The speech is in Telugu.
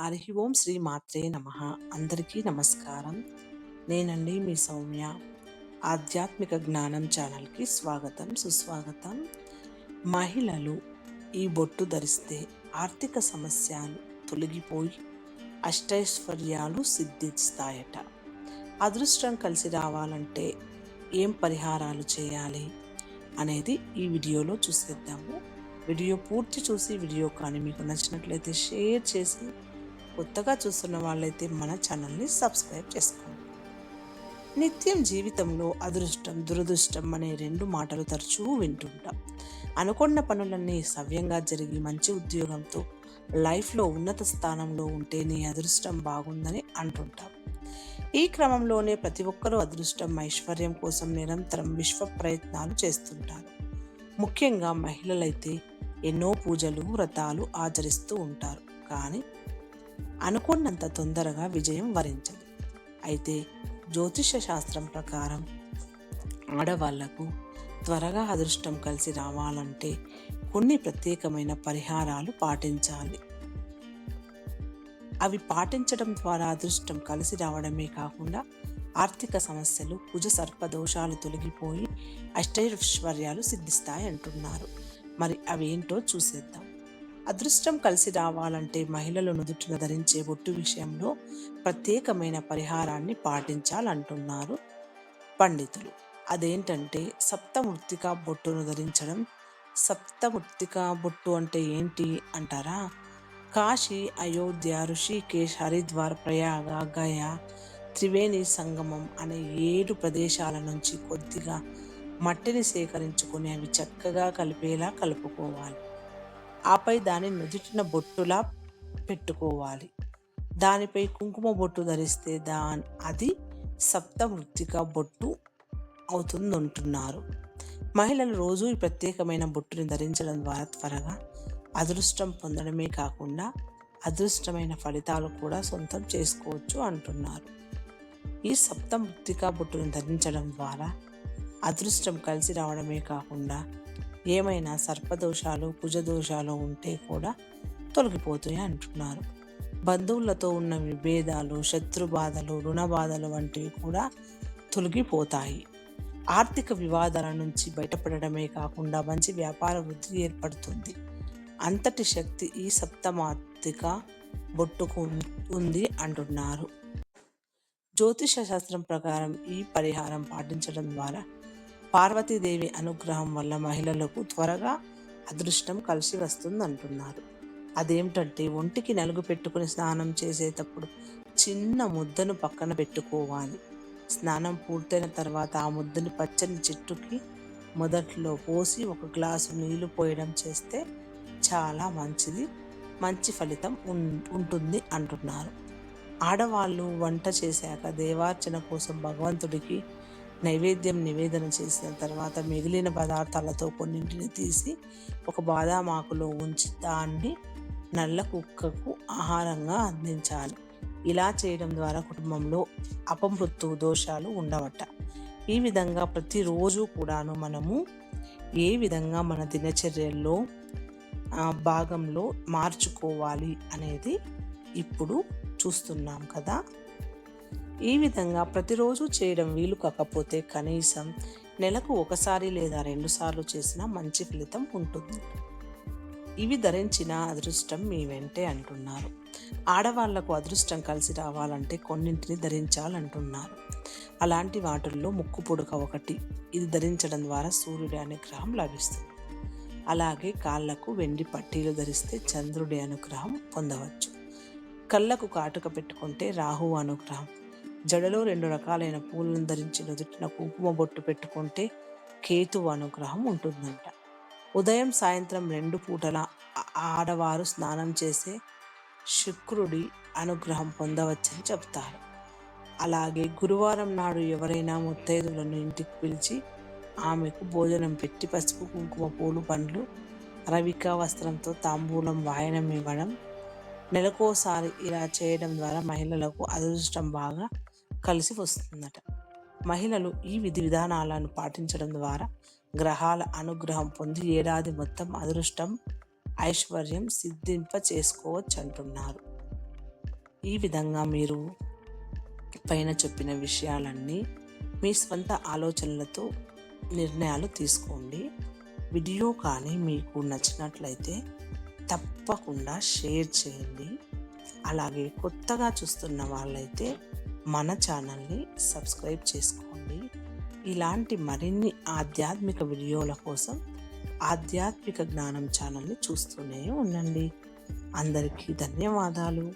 హరి ఓం శ్రీ మాత్రే నమ. అందరికీ నమస్కారం. నేనండి మీ సౌమ్య. ఆధ్యాత్మిక జ్ఞానం ఛానల్కి స్వాగతం సుస్వాగతం. మహిళలు ఈ బొట్టు ధరిస్తే ఆర్థిక సమస్యలు తొలగిపోయి అష్టైశ్వర్యాలు సిద్ధిస్తాయట. అదృష్టం కలిసి రావాలంటే ఏం పరిహారాలు చేయాలి అనేది ఈ వీడియోలో చూసేద్దాము. వీడియో పూర్తి చూసి వీడియో కానీ మీకు నచ్చినట్లయితే షేర్ చేసి కొత్తగా చూస్తున్న వాళ్ళైతే మన ఛానల్ని సబ్స్క్రైబ్ చేసుకోండి. నిత్యం జీవితంలో అదృష్టం దురదృష్టం అనే రెండు మాటలు తరచూ వింటుంటాం. అనుకున్న పనులన్నీ సవ్యంగా జరిగి మంచి ఉద్యోగంతో లైఫ్లో ఉన్నత స్థానంలో ఉంటే నీ అదృష్టం బాగుందని అంటుంటాం. ఈ క్రమంలోనే ప్రతి ఒక్కరూ అదృష్టం ఐశ్వర్యం కోసం నిరంతరం విశ్వ ప్రయత్నాలు చేస్తుంటారు. ముఖ్యంగా మహిళలైతే ఎన్నో పూజలు వ్రతాలు ఆచరిస్తూ ఉంటారు. కానీ అనుకున్నంత తొందరగా విజయం వరించదు. అయితే జ్యోతిష శాస్త్రం ప్రకారం ఆడవాళ్ళకు త్వరగా అదృష్టం కలిసి రావాలంటే కొన్ని ప్రత్యేకమైన పరిహారాలు పాటించాలి. అవి పాటించడం ద్వారా అదృష్టం కలిసి రావడమే కాకుండా ఆర్థిక సమస్యలు కుజ సర్పదోషాలు తొలగిపోయి అష్టైశ్వర్యాలు సిద్ధిస్తాయి అంటున్నారు మరి అవేంటో చూసేద్దాం. అదృష్టం కలిసి రావాలంటే మహిళలు నుదుటిన ధరించే బొట్టు విషయంలో ప్రత్యేకమైన పరిహారాన్ని పాటించాలంటున్నారు పండితులు. అదేంటంటే సప్తమృత్తిక బొట్టును ధరించడం సప్తమృత్తిక బొట్టు అంటే ఏంటి అంటారా? కాశీ అయోధ్య ఋషికేశ్ హరిద్వార్ ప్రయాగ గయా త్రివేణి సంగమం అనే ఏడు ప్రదేశాల నుంచి కొద్దిగా మట్టిని సేకరించుకుని అవి చక్కగా కలిపేలా కలుపుకోవాలి. ఆపై దాని నుదుటిన బొట్టులా పెట్టుకోవాలి. దానిపై కుంకుమ బొట్టు ధరిస్తే దా అది సప్త మృతిక బొట్టు అవుతుందంటున్నారు. మహిళలు రోజు ఈ ప్రత్యేకమైన బొట్టుని ధరించడం ద్వారా త్వరగా అదృష్టం పొందడమే కాకుండా అదృష్టమైన ఫలితాలు కూడా సొంతం చేసుకోవచ్చు అంటున్నారు. ఈ సప్తమృత్తిక బొట్టును ధరించడం ద్వారా అదృష్టం కలిసి రావడమే కాకుండా ఏమైనా సర్పదోషాలు కుజదోషాలు ఉంటే కూడా తొలగిపోతాయి అంటున్నారు. బంధువులతో ఉన్న విభేదాలు శత్రు బాధలు రుణ బాధలు వంటివి కూడా తొలగిపోతాయి. ఆర్థిక వివాదాల నుంచి బయటపడడమే కాకుండా మంచి వ్యాపార వృద్ధి ఏర్పడుతుంది. అంతటి శక్తి ఈ సప్తమాత్తిక బొట్టుకు ఉంది అంటున్నారు. జ్యోతిష శాస్త్రం ప్రకారం ఈ పరిహారం పాటించడం ద్వారా పార్వతీదేవి అనుగ్రహం వల్ల మహిళలకు త్వరగా అదృష్టం కలిసి వస్తుంది అంటున్నారు అదేమిటంటే ఒంటికి నలుగు పెట్టుకుని స్నానం చేసేటప్పుడు చిన్న ముద్దను పక్కన పెట్టుకోవాలి. స్నానం పూర్తయిన తర్వాత ఆ ముద్దని పచ్చని చెట్టుకి మొదట్లో పోసి ఒక గ్లాసు నీళ్ళు పోయడం చేస్తే చాలా మంచిది మంచి ఫలితం ఉంటుంది అంటున్నారు. ఆడవాళ్ళు వంట చేశాక దేవార్చన కోసం భగవంతుడికి నైవేద్యం నివేదన చేసిన తర్వాత మిగిలిన పదార్థాలతో కొన్నింటిని తీసి ఒక బాదాం ఆకులో ఉంచి దాన్ని నల్ల కుక్కకు ఆహారంగా అందించాలి. ఇలా చేయడం ద్వారా కుటుంబంలో అపమృత్యు దోషాలు ఉండవట. ఈ విధంగా ప్రతిరోజు కూడాను మనము ఏ విధంగా మన దినచర్యల్లో భాగంలో మార్చుకోవాలి అనేది ఇప్పుడు చూస్తున్నాం కదా. ఈ విధంగా ప్రతిరోజు చేయడం వీలు కాకపోతే కనీసం నెలకు ఒకసారి లేదా రెండుసార్లు చేసినా మంచి ఫలితం ఉంటుంది. ఇవి ధరించిన అదృష్టం మీ వెంటే అంటున్నారు. ఆడవాళ్ళకు అదృష్టం కలిసి రావాలంటే కొన్నింటిని ధరించాలంటున్నారు. అలాంటి వాటిల్లో ముక్కు పొడుక ఒకటి. ఇది ధరించడం ద్వారా సూర్యుడి అనుగ్రహం లభిస్తుంది. అలాగే కాళ్ళకు వెండి పట్టీలు ధరిస్తే చంద్రుడి అనుగ్రహం పొందవచ్చు. కళ్ళకు కాటుక పెట్టుకుంటే రాహు అనుగ్రహం. జడలో రెండు రకాలైన పూలను ధరించి నుదుటిన కుంకుమ బొట్టు పెట్టుకుంటే కేతు అనుగ్రహం ఉంటుందంట. ఉదయం సాయంత్రం రెండు పూటల ఆడవారు స్నానం చేసే శుక్రుడి అనుగ్రహం పొందవచ్చని చెప్తారు అలాగే గురువారం నాడు ఎవరైనా ముత్తైదులను ఇంటికి పిలిచి ఆమెకు భోజనం పెట్టి పసుపు కుంకుమ పూలు పండ్లు రవిక వస్త్రంతో తాంబూలం వాయనం ఇవ్వడం నెలకోసారి ఇలా చేయడం ద్వారా మహిళలకు అదృష్టం బాగా కలిసి వస్తుందట మహిళలు ఈ విధి విధానాలను పాటించడం ద్వారా గ్రహాల అనుగ్రహం పొంది ఏడాది మొత్తం అదృష్టం ఐశ్వర్యం సిద్ధింప చేసుకోవచ్చు అంటున్నారు ఈ విధంగా మీరు పైన చెప్పిన విషయాలన్నీ మీ స్వంత ఆలోచనలతో నిర్ణయాలు తీసుకోండి. వీడియో కానీ మీకు నచ్చినట్లయితే తప్పకుండా షేర్ చేయండి. అలాగే కొత్తగా చూస్తున్న వాళ్ళైతే మన ఛానల్ని సబ్స్క్రైబ్ చేసుకోండి. ఇలాంటి మరిన్ని ఆధ్యాత్మిక వీడియోల కోసం ఆధ్యాత్మిక జ్ఞానం ఛానల్ని చూస్తూనే ఉండండి. అందరికీ ధన్యవాదాలు.